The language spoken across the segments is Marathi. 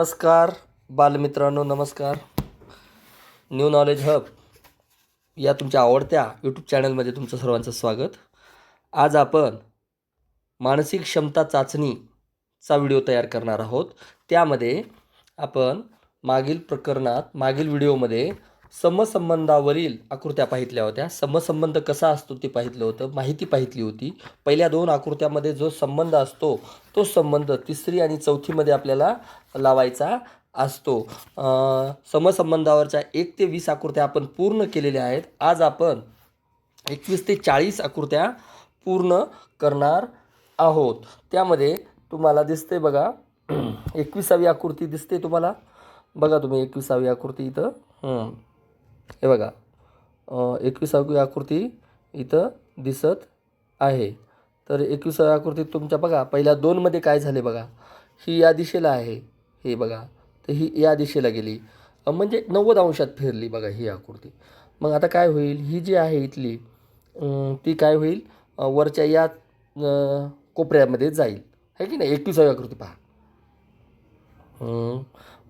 नमस्कार बालमित्रांनो नमस्कार. न्यू नॉलेज हब या तुमच्या आवडत्या यूट्यूब चॅनलमध्ये तुमचं सर्वांचं स्वागत. आज आपण मानसिक क्षमता चाचणीचा व्हिडिओ तयार करणार आहोत. त्यामध्ये आपण मागील प्रकरणात मागील व्हिडिओमध्ये समसंबंधावरील आकृत्या पाहितल्या होत्या. समसंबंध कसा असतो ते पाहितलं होतं. माहिती पाहितली होती. पहिल्या दोन आकृत्यामध्ये जो संबंध असतो तो संबंध तिसरी आणि चौथीमध्ये आपल्याला लावायचा असतो. समसंबंधावरच्या एक ते वीस आकृत्या आपण पूर्ण केलेल्या आहेत. आज आपण एकवीस ते चाळीस आकृत्या पूर्ण करणार आहोत. त्यामध्ये तुम्हाला दिसते बघा एकविसावी आकृती दिसते तुम्हाला. बघा तुम्ही एकविसावी आकृती इथं. हे बघा एकविसावी आकृती इथं दिसत आहे. तर एकविसाव्या आकृतीत तुमच्या बघा पहिल्या दोनमध्ये काय झाले बघा? ही या दिशेला आहे हे बघा. तर ही या दिशेला गेली. म्हणजे नव्वद अंशात फिरली बघा ही आकृती. मग आता काय होईल? ही जी आहे इथली ती काय होईल? वरच्या या कोपऱ्यामध्ये जाईल. आहे की नाही? एकविसावी आकृती पहा.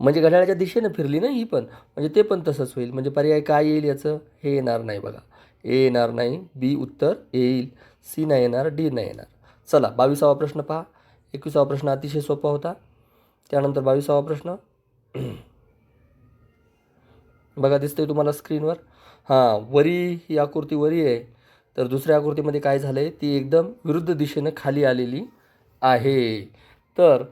म्हणजे घड्याळाच्या दिशेनं फिरली ना ही पण. म्हणजे ते पण तसंच होईल. म्हणजे पर्याय काय येईल याचं? हे येणार नाही बघा. ए येणार नाही. बी उत्तर येईल. सी नाही येणार. डी नाही येणार. चला बावीसावा प्रश्न पहा. एकविसावा प्रश्न अतिशय सोपा होता. त्यानंतर बावीसावा प्रश्न. बघा दिसतंय तुम्हाला स्क्रीनवर. हां वरी ही आकृती वरी आहे. तर दुसऱ्या आकृतीमध्ये काय झालं आहे ती एकदम विरुद्ध दिशेनं खाली आलेली आहे. तर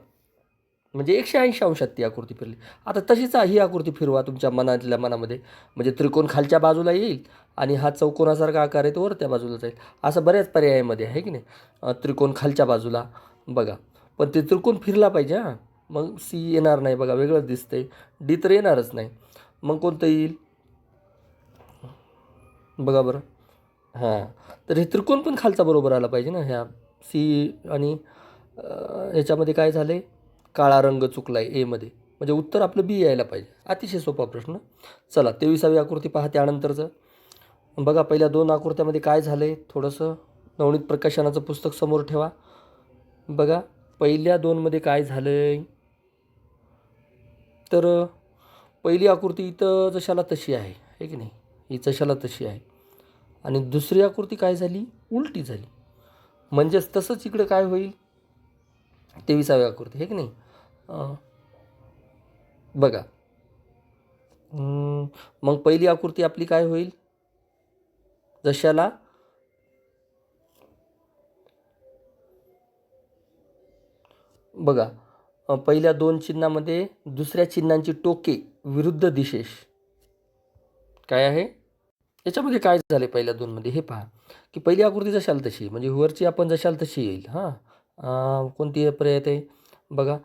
म्हणजे एकशे ऐंशी अंशात ती आकृती फिरली. आता तशीच ही आकृती फिरवा तुमच्या मनातल्या मनामध्ये. म्हणजे त्रिकोण खालच्या बाजूला येईल आणि हा चौकोनासारखा आकार आहे तो वर त्या बाजूला जाईल असं बऱ्याच पर्यायामध्ये आहे की नाही? त्रिकोण खालच्या बाजूला. बघा. पण ते त्रिकोण फिरला पाहिजे हां. मग सी येणार नाही बघा वेगळंच दिसतंय. डी तर येणारच नाही. मग कोणतं येईल? बघा बरं. हां. तर हे त्रिकोण पण खालचा बरोबर आला पाहिजे ना ह्या. सी आणि ह्याच्यामध्ये काय झालं आहे काळा रंग चुकला आहे एमध्ये म्हणजे उत्तर आपलं बी यायला पाहिजे. अतिशय सोपा प्रश्न. चला तेविसावी आकृती पहा त्यानंतरचं बघा पहिल्या दोन आकृत्यामध्ये काय झालं आहे थोडंसं नवनीत प्रकाशनाचं पुस्तक समोर ठेवा. बघा पहिल्या दोनमध्ये काय झालं आहे तर पहिली आकृती इथं जशाला तशी आहे. आहे की नाही? ही जशाला तशी आहे. आणि दुसरी आकृती काय झाली? उलटी झाली. म्हणजेच तसंच इकडं काय होईल? तेविसावी आकृती आहे की नाही? बघा. मग पहिली आकृती आपली काय होईल? जशाला बघा पहिल्या दोन चिन्हामध्ये दुसऱ्या चिन्हांची टोके विरुद्ध दिशेश काय आहे? याच्यामध्ये काय झाले पहिल्या दोनमध्ये? हे पहा. की पहिली आकृती जशाल तशी म्हणजे हुवरची आपण जशाल तशी येईल हां. कोणती पर्याय आहे बघा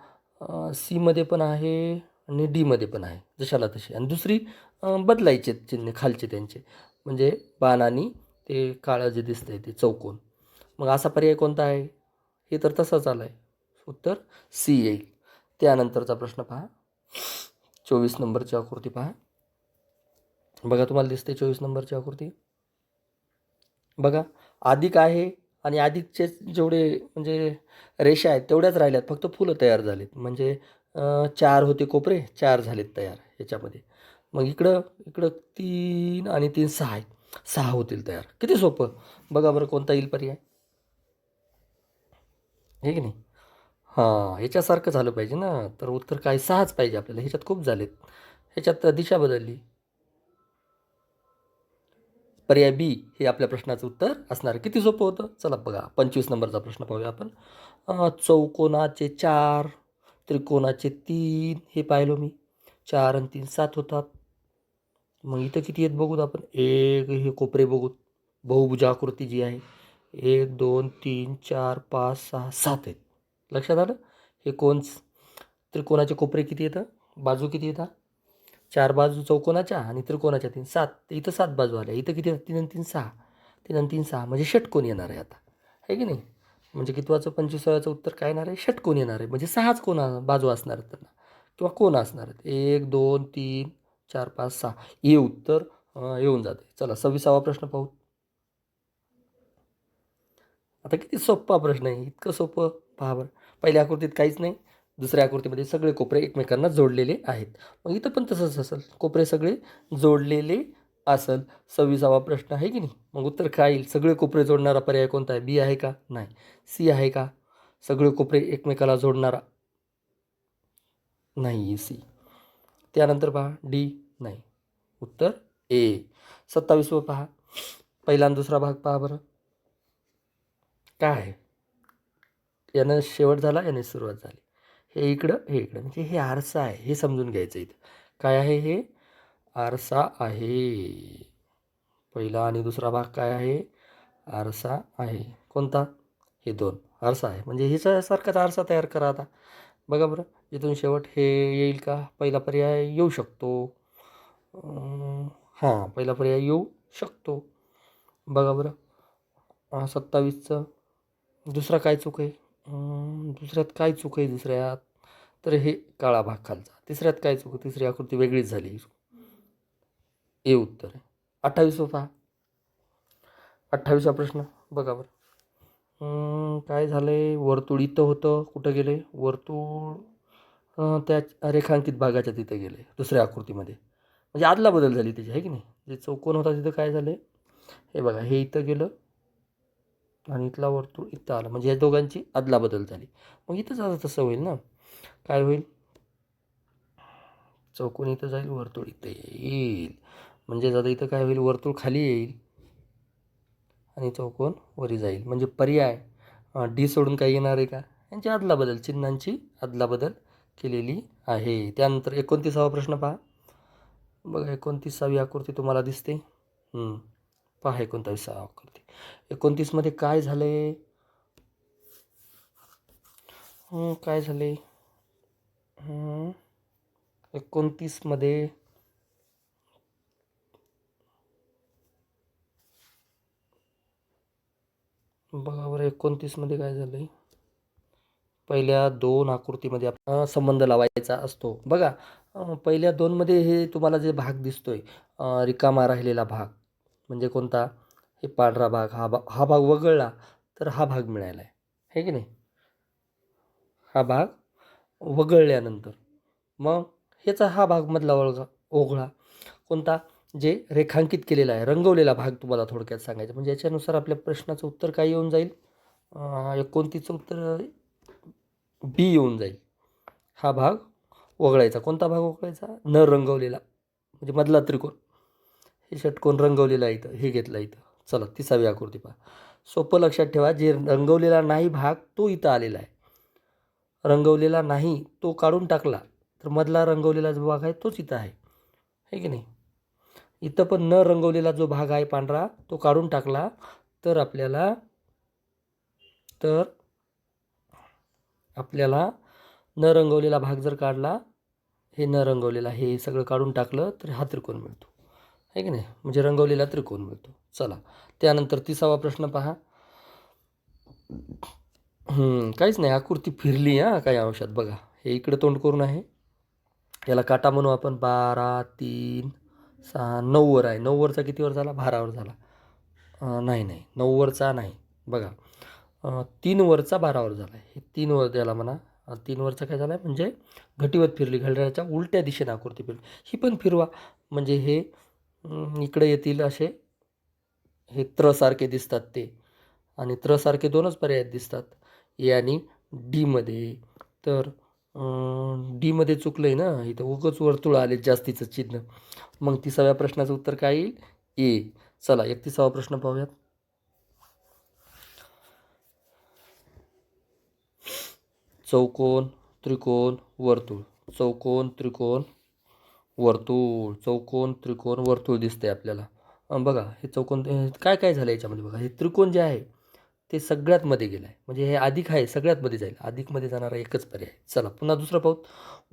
सीमध्ये पण आहे आणि डीमध्ये पण आहे जशाला तशी. आणि दुसरी बदलायचे चिन्ह खालचे त्यांचे. म्हणजे बाण आणि ते काळं जे दिसतंय ते चौकोन. मग असा पर्याय कोणता आहे? हे तर तसाच आला आहे उत्तर सी येईल त्यानंतरचा प्रश्न पहा. चोवीस नंबरची आकृती पहा. बघा तुम्हाला दिसते चोवीस नंबरची आकृती? बघा अधिक आहे? आणि आधीचे जेवढे म्हणजे रेषा आहेत तेवढ्याच राहिल्यात. फक्त फुलं तयार झालीत. म्हणजे चार होते कोपरे चार झालेत तयार ह्याच्यामध्ये. मग इकडं इकडं तीन आणि तीन सहा आहेत. सहा होतील तयार. किती सोपं? बघा बरं कोणता येईल पर्याय. हे की नाही? हां ह्याच्यासारखं झालं पाहिजे ना. तर उत्तर काय? सहाच पाहिजे आपल्याला. ह्याच्यात खूप झालेत. ह्याच्यात दिशा बदलली. पर्याय बी हे आपल्या प्रश्नाचं उत्तर असणार. किती सोपं होतं? चला बघा पंचवीस नंबरचा प्रश्न पाहूया आपण. चौकोनाचे चार त्रिकोणाचे तीन हे पाहिलो मी. चार आणि तीन सात होतात. मग इथं किती आहेत बघूत आपण? एक हे कोपरे बघूत बहुभुज आकृती जी आहे. एक दोन तीन चार पाच सहा सात आहेत. लक्षात आलं? हे कोण? त्रिकोणाचे कोपरे किती येतं? बाजू किती येतात चार बाजू चौकोनाच्या आणि त्रिकोणाच्या तीन सात इथं सात बाजू आल्या. इथं किती? तीन आणि तीन सहा. तीन आणि तीन सहा. म्हणजे षटकोन येणार आहे आता. आहे की नाही? म्हणजे कितवाचं? पंचवीसाव्याचं उत्तर काय येणार आहे? षटकोन येणार आहे. म्हणजे सहाच कोण बाजू असणार आहेत त्यांना. किंवा कोण असणार आहेत? एक दोन तीन चार पाच सहा. हे उत्तर येऊन जाते चला सव्वीसावा प्रश्न पाहू. आता किती सोपा प्रश्न आहे. इतकं सोपं? पहा बरं. पहिल्या आकृतीत काहीच नाही. दुसऱ्या आकृतीमध्ये सगळे कोपरे एकमेकांना जोडलेले आहेत. मग इथं पण तसंच असेल. कोपरे सगळे जोडलेले असेल. सव्वीसावा प्रश्न आहे की नाही? मग उत्तर काय येईल? सगळे कोपरे जोडणारा पर्याय कोणता आहे? बी आहे का? नाही. सी आहे का? सगळे कोपरे एकमेकाला जोडणारा नाही सी त्यानंतर पहा डी नाही. उत्तर ए सत्तावीसवं पहा. पहिला आणि दुसरा भाग पहा बरं. काय आहे? यानं शेवट झाला याने सुरुवात झाली. हे इकडं हे इकडं. म्हणजे हे आरसा आहे हे समजून घ्यायचं इथं. काय आहे हे? आरसा आहे. पहिला आणि दुसरा भाग काय आहे? आरसा आहे. कोणता? हे दोन. आरसा आहे. म्हणजे ह्याच्यासारखाच आरसा तयार करा आता. बघा बरं इथून शेवट हे येईल का? पहिला पर्याय येऊ शकतो. हां पहिला पर्याय येऊ शकतो. बघा बरं. सत्तावीसचं. दुसरा काय चूक आहे? दुसऱ्यात काय चूक आहे दुसऱ्यात? तर हे काळा भाग खालचा तिसऱ्यात काय चूक? आहे? तिसरी आकृती वेगळीच झाली. ए उत्तर आहे. अठ्ठावीसवं पहा. अठ्ठावीसा प्रश्न. बघा बरं. काय झालं आहे वर्तुळ इथं होतं. कुठं गेले वर्तुळ त्या रेखांकित भागाच्या तिथं गेले दुसऱ्या आकृतीमध्ये. म्हणजे आदला बदल झाली त्याची आहे की नाही? जे चौकोन होता तिथं काय झालं हे बघा हे इथं गेलं. आणि इथला वर्तुळ इथं आला. म्हणजे या दोघांची अदलाबदल झाली. मग इथंच आता तसं होईल ना? काय होईल? चौकोन इथं जाईल वर्तुळ इथं येईल. म्हणजे आता इथं काय होईल? वर्तुळ खाली येईल आणि चौकोन वरी जाईल. म्हणजे पर्याय डी सोडून काही येणार आहे का? यांची अदलाबदल चिन्हांची अदलाबदल केलेली आहे. त्यानंतर एकोणतीसावा प्रश्न पहा. बघा एकोणतीसावी आकृती तुम्हाला दिसते. पहा एकोणतीसावी आकृती. एकोणतीसमध्ये काय झालं आहे काय झाले आहे एकोणतीसमध्ये बघा बरं एकोणतीसमध्ये काय झालं आहे पहिल्या दोन आकृतीमध्ये आपण संबंध लावायचा असतो. बघा पहिल्या दोनमध्ये हे तुम्हाला जे भाग दिसतोय आहे रिकामा राहिलेला भाग म्हणजे कोणता? हे पांढरा भाग हा भाग हा भाग वगळला तर हा भाग मिळाला आहे. हे की नाही? हा भाग वगळल्यानंतर मग ह्याचा हा भाग मधला वळगा ओघळा कोणता? जे रेखांकित केलेला आहे रंगवलेला भाग तुम्हाला थोडक्यात सांगायचं म्हणजे याच्यानुसार आपल्या प्रश्नाचं उत्तर काय येऊन जाईल? अं, एकोणतीसचं उत्तर? बी येऊन जाईल. हा भाग वगळायचा. कोणता भाग वगळायचा? न रंगवलेला. म्हणजे मधला त्रिकोण. हे षटकोन रंगवलेला इथं. हे घेतला इथं. चला तिसावी आकृती पहा. सोपं लक्षात ठेवा जे रंगवलेला नाही भाग तो इथं आलेला आहे. रंगवलेला नाही तो काढून टाकला तर मधला रंगवलेला जो भाग आहे तोच इथं आहे. है की नाही? इथं पण न रंगवलेला जो भाग आहे पांढरा तो काढून टाकला तर आपल्याला तर आपल्याला न रंगवलेला भाग जर काढला हे न रंगवलेला हे सगळं काढून टाकलं तर हा त्रिकोण मिळतो. आहे की नाही? म्हणजे रंगवलेला त्रिकोण मिळतो. चला त्यानंतर तिसावा प्रश्न पहा. काहीच नाही आकृती फिरली हां काही अंशात. बघा हे इकडं तोंड करून आहे. याला काटा म्हणू आपण. बारा तीन सहा नऊवर आहे. नऊवरचा कितीवर झाला? बारावर झाला. नाही नाही नऊवरचा नाही. बघा तीनवरचा तीन वरचा बारावर झाला आहे. हे तीनवर वर म्हणा. तीनवरचा काय झाला? म्हणजे घटीवत फिरली. घड्याळाच्या उलट्या दिशेने आकृती फिरली. ही पण फिरवा. म्हणजे हे इकडे येतील असे. हे त्रसारखे दिसतात ते. आणि त्रसारखे दोनच पर्याय दिसतात. ए आणि डीमध्ये तर डीमध्ये चुकलं आहे ना? इथं उगच वर्तुळ आले जास्तीचं चिन्ह. मग तिसाव्या प्रश्नाचं उत्तर काय येईल? ए. चला एकतीसावा प्रश्न पाहूयात. चौकोन त्रिकोण वर्तुळ. चौकोन त्रिकोण वर्तुळ चौकोन त्रिकोण वर्तुळ दिसतंय आपल्याला. बघा हे चौकोन काय काय झालं याच्यामध्ये बघा. हे त्रिकोण जे आहे ते सगळ्यात मध्ये गेलं आहे म्हणजे हे अधिक आहे सगळ्यात मध्ये जाईल. अधिकमध्ये जाणारा एकच पर्याय. चला पुन्हा दुसरं पाहू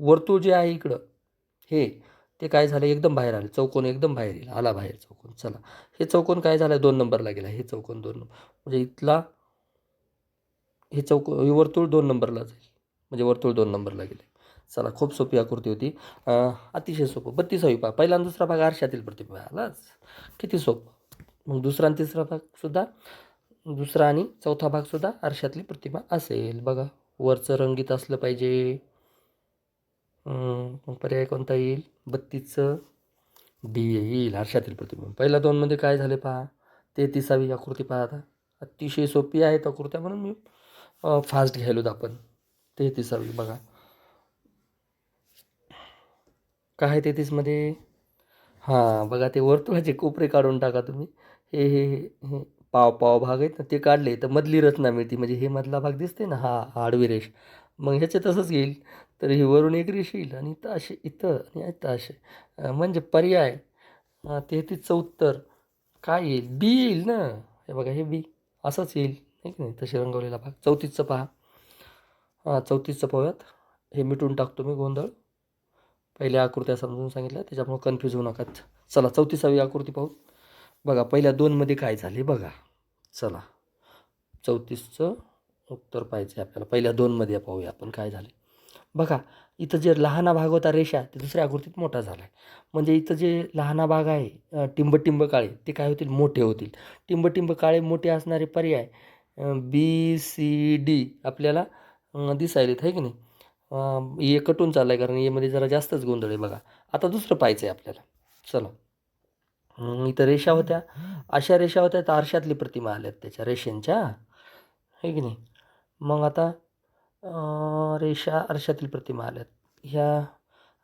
वर्तुळ जे आहे इकडं हे ते काय झालं एकदम बाहेर आलं. चौकोन एकदम बाहेर येईल. आला बाहेर चौकोन. चला. हे चौकोन काय झालं दोन नंबरला गेला. हे चौकोन दोन नंबर. म्हणजे इथला हे चौको हे वर्तुळ दोन नंबरला जाईल. म्हणजे वर्तुळ दोन नंबरला गेले चला खूप सोपी आकृती होती. अतिशय सोपं. बत्तीसावी पहा पहिला आणि दुसरा भाग आरशातील प्रतिभा आलाच किती सोपं. मग दुसरा आणि तिसरा भागसुद्धा दुसरा आणि चौथा भागसुद्धा आरशातली प्रतिमा असेल. बघा वरचं रंगीत असलं पाहिजे. मग पर्याय कोणता येईल? बत्तीसचं. डी येईल आरशातील प्रतिमा. पहिल्या दोनमध्ये काय झाले पहा. तेहतीसावी आकृती पहा आता. अतिशय सोपी आहेत आकृत्या म्हणून मी फास्ट घ्यायलोत आपण. तेहतीसावी बघा. काय आहे तेहतीसमध्ये हां बघा ते वर्तुळाचे कोपरे काढून टाका तुम्ही. हे हे हे हे पाव पाव भाग आहेत ना ते काढले तर मधली रचना मिळते. म्हणजे हे मधला भाग दिसते ना हा आडवी रेष. मग ह्याचे तसंच येईल. तर ही वरून एक रेष येईल आणि इथं असे इथं आणि इथं असे. म्हणजे पर्याय. अं, तेहतीसचं उत्तर काय येईल? बी येईल ना. हे बघा हे बी. असंच येईल. नाही की नाही? तसे रंगवलेला भाग. चौतीसचं पहा. हां चौतीसचं पाहूयात. हे मिटून टाकतो मी गोंधळ. पहिल्या आकृत्या समजून सांगितल्या त्याच्यामुळे कन्फ्यूज होऊ नका. चला चौतीसावी आकृती पाहू. बघा पहिल्या दोनमध्ये काय झाले बघा. चला चौतीसचं उत्तर पाहिजे आपल्याला. पहिल्या दोनमध्ये पाहूया आपण काय झाले. बघा इथं जे लहाना भाग होता रेषा ते दुसऱ्या आकृतीत मोठा झाला आहे म्हणजे इथं जे लहाना भाग आहे टिंब टिंब काळे ते काय होतील? मोठे होतील. टिंब टिंब काळे मोठे असणारे पर्याय बी सी डी आपल्याला दिसायलेत आहे की नाही? हे कटून चाललं आहे कारण यामध्ये जरा जास्तच गोंधळ आहे बघा. आता दुसरं पाहायचं आहे आपल्याला. चला. इथं रेषा होत्या. अशा रेषा होत्या तर आरशातली प्रतिमा आल्यात त्याच्या रेषांच्या. आहे की नाही? मग आता रेषा आरशातील प्रतिमा आल्यात. ह्या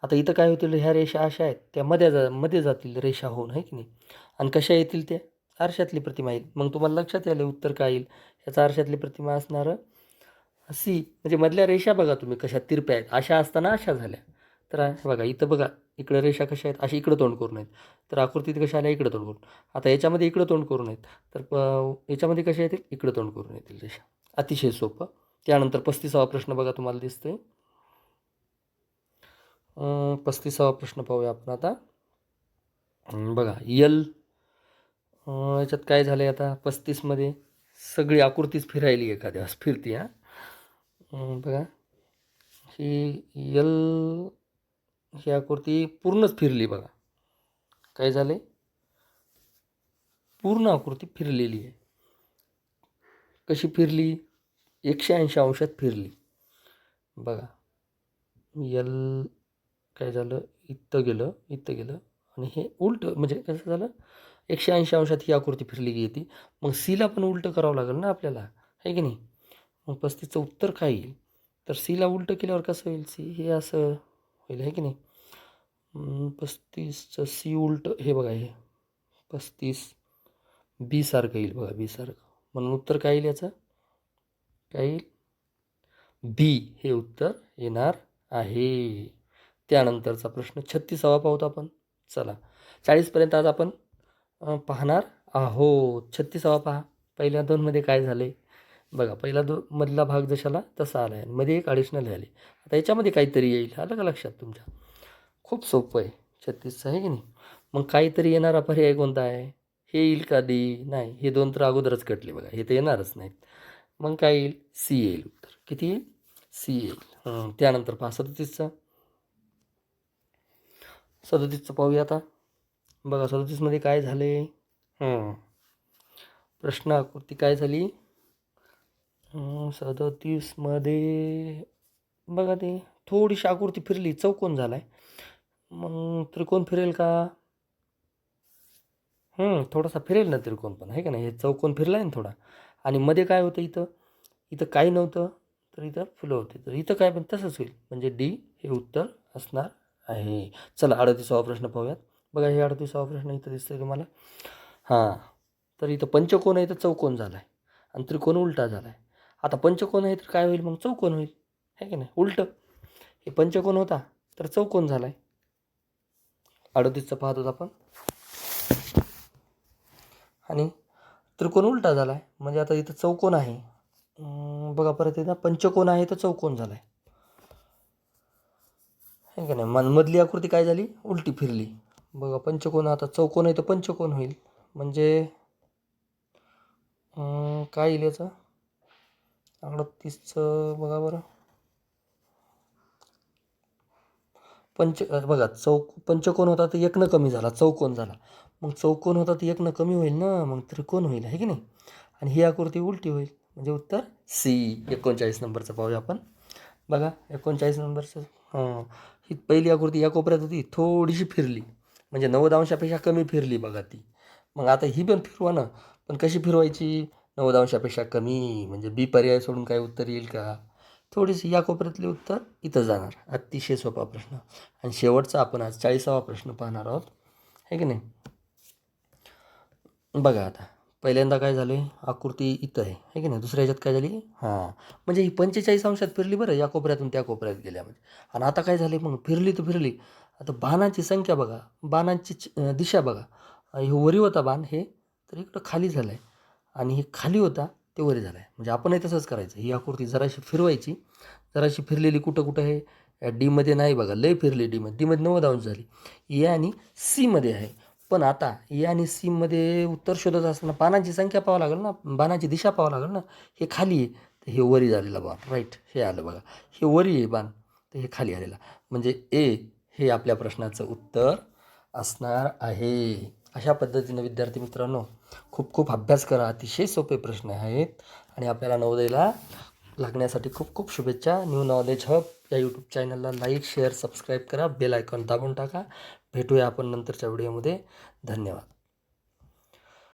आता इथं काय होतील? ह्या रेषा अशा आहेत. त्या मध्ये जा मध्ये जातील रेषा होऊन आहे की नाही? आणि कशा येतील त्या? आरशातली प्रतिमा येईल. मग तुम्हाला लक्षात यायला उत्तर काय येईल? ह्याचा आरशातली प्रतिमा असणारं सी म्हणजे मधल्या रेषा बघा तुम्ही कशा तिरप्या आहेत. अशा असताना अशा झाल्या. तर बघा इथं बघा इकडं रेषा कशा आहेत अशी इकडं तोंड करून आहेत तर आकृतीत कशा आल्या इकडं तोंड करून आता याच्यामध्ये इकडं तोंड करून आहेत तर याच्यामध्ये कशा येतील इकडं तोंड करून येतील रेषा. अतिशय सोपं. त्यानंतर पस्तीसावा प्रश्न बघा तुम्हाला दिसतोय. पस्तीसावा प्रश्न पाहूया आपण आता. बघा यल याच्यात काय झालं आहे आता? पस्तीसमध्ये सगळी आकृतीच फिरायली एखाद्या फिरती हां? बघा. ही यल ही आकृती पूर्णच फिरली बघा. काय झाले? पूर्ण आकृती फिरलेली आहे. कशी फिरली? एकशे ऐंशी अंशात फिरली. बघा. यल काय झालं? इथं गेलं इथं गेलं. आणि हे उलट म्हणजे कसं झालं? एकशे ऐंशी अंशात ही आकृती फिरली गेली मग सीला पण उलटं करावं लागेल ना आपल्याला? आहे की नाही? मग पस्तीसचं उत्तर काय येईल? तर सीला उलटं केल्यावर कसं होईल सी? हे असं होईल आहे की नाही? पस्तीसचं सी उलटं हे बघा हे. पस्तीस बी सारखं येईल बघा बी सारखं. म्हणून उत्तर काय येईल याचं? काय येईल? बी हे उत्तर येणार आहे. त्यानंतरचा प्रश्न छत्तीसावा पाहतो आपण. चला चाळीसपर्यंत आज आपण पाहणार आहोत. छत्तीसावा पहा. पहिल्या दोनमध्ये काय झाले बघा पहिला दो मधला भाग जशाला तसा आला आहे मध्ये एक अडिशनल आले. आता याच्यामध्ये काहीतरी येईल. आलं का लक्षात तुमच्या? खूप सोपं आहे. छत्तीसचं आहे की नाही? मग काहीतरी येणारा पर्याय कोणता आहे? हे येईल का? डी? नाही. हे दोन तर अगोदरच कटले बघा. हे तर येणारच नाहीत. मग काय येईल? सी येईल उत्तर. किती येईल? सी येईल. त्यानंतर पहा. सदतीसचा. सदतीसचं पाहूया आता. बघा सदतीसमध्ये काय झाले हं. प्रश्न आकृती काय झाली? सदतीसमध्ये बघा ते थोडीशी आकृती फिरली चौकोन झाला आहे मग त्रिकोण फिरेल का? थोडासा फिरेल ना त्रिकोण पण आहे का नाही? हे चौकोन फिरला आहे ना थोडा. आणि मध्ये काय होतं इथं? इथं काही नव्हतं तर इथं फुलं होते. तर इथं काय पण तसंच होईल. म्हणजे डी हे उत्तर असणार आहे. चला अडतीसावा प्रश्न पाहूयात. बघा हे अडतीसावा प्रश्न इथं दिसतोय तुम्हाला. हां तर इथं पंचकोन आहे तर चौकोन झाला आहे आणि त्रिकोण उलटा झाला आहे आता पंचकोन आहे तर काय होईल? मग चौकोन होईल. आहे की नाही? उलटं. हे पंचकोन होता तर चौकोन झाला आहे अडतीसचं पाहत होत आपण. आणि त्रिकोण उलटा झाला आहे म्हणजे आता इथं चौकोन आहे. बघा परत येतं पंचकोन आहे तर चौकोन झाला आहे का नाही? मन मधली आकृती काय झाली? उलटी फिरली. बघा पंचकोन आता चौकोन आहे तर पंचकोन होईल. म्हणजे काय येईल याचं? अडतीसचं बघा बरं. पंच बघा चौक पंचकोन होता तर एकनं कमी झाला चौकोन झाला. मग चौकोन होता तर एकनं कमी होईल ना मग त्रिकोण होईल आहे की नाही? आणि ही आकृती उलटी होईल म्हणजे उत्तर सी एकोणचाळीस नंबरचं पाहूया आपण. बघा एकोणचाळीस नंबरचं हां ही पहिली आकृती या कोपऱ्यात होती थोडीशी फिरली. म्हणजे नव्वद अंशापेक्षा कमी फिरली बघा ती. मग आता ही पण फिरवा ना पण कशी फिरवायची? नव्वद अंशापेक्षा कमी म्हणजे बी पर्याय सोडून काय उत्तर येईल का? थोडीशी या कोपऱ्यातले उत्तर इथं जाणार. अतिशय सोपा प्रश्न. आणि शेवटचा आपण आज चाळीसावा प्रश्न पाहणार आहोत. आहे की नाही? बघा आता. पहिल्यांदा काय झालं आहे आकृती इथं आहे. है की नाही? दुसऱ्या ह्याच्यात काय झाली? हां. म्हणजे ही पंचेचाळीस अंशात फिरली बरं या कोपऱ्यातून त्या कोपऱ्यात गेल्या म्हणजे आणि आता काय झाले मग फिरली तर फिरली. आता बाणाची संख्या बघा. बाणांची दिशा बघा. हे वरी होता बाण हे तर इकडं खाली झालं आहे आणि हे खाली होता ते वरी झालं आहे म्हणजे आपणही तसंच करायचं. ही आकृती जराशी फिरवायची. जराशी फिरलेली कुठं कुठं आहे? डीमध्ये नाही बघा. लय फिरली डीमध्ये डीमध्ये नव्वद अंश झाली. ए आणि सीमध्ये आहे. पण आता ए आणि सीमध्ये उत्तर शोधत असताना पानांची संख्या पाहावं लागेल ना? बाणाची दिशा पाहावं लागेल ना? हे खाली आहे. तर हे वरी झालेला बाण. राईट हे आलं बघा. हे वरी आहे बाण. तर हे खाली आलेला. म्हणजे ए हे आपल्या प्रश्नाचं उत्तर असणार आहे. अशा पद्धतीनं विद्यार्थी मित्रांनो खूप खूप अभ्यास करा. अतिशय सोपे प्रश्न आहेत. आणि आपल्याला नवोदयला लागण्यासाठी खूप खूप शुभेच्छा. न्यू नॉलेज हब या यूट्यूब चॅनलला लाईक शेअर सबस्क्राईब करा. बेल आयकॉन दाबून टाका. भेटूया आपण नंतरच्या व्हिडिओमध्ये धन्यवाद.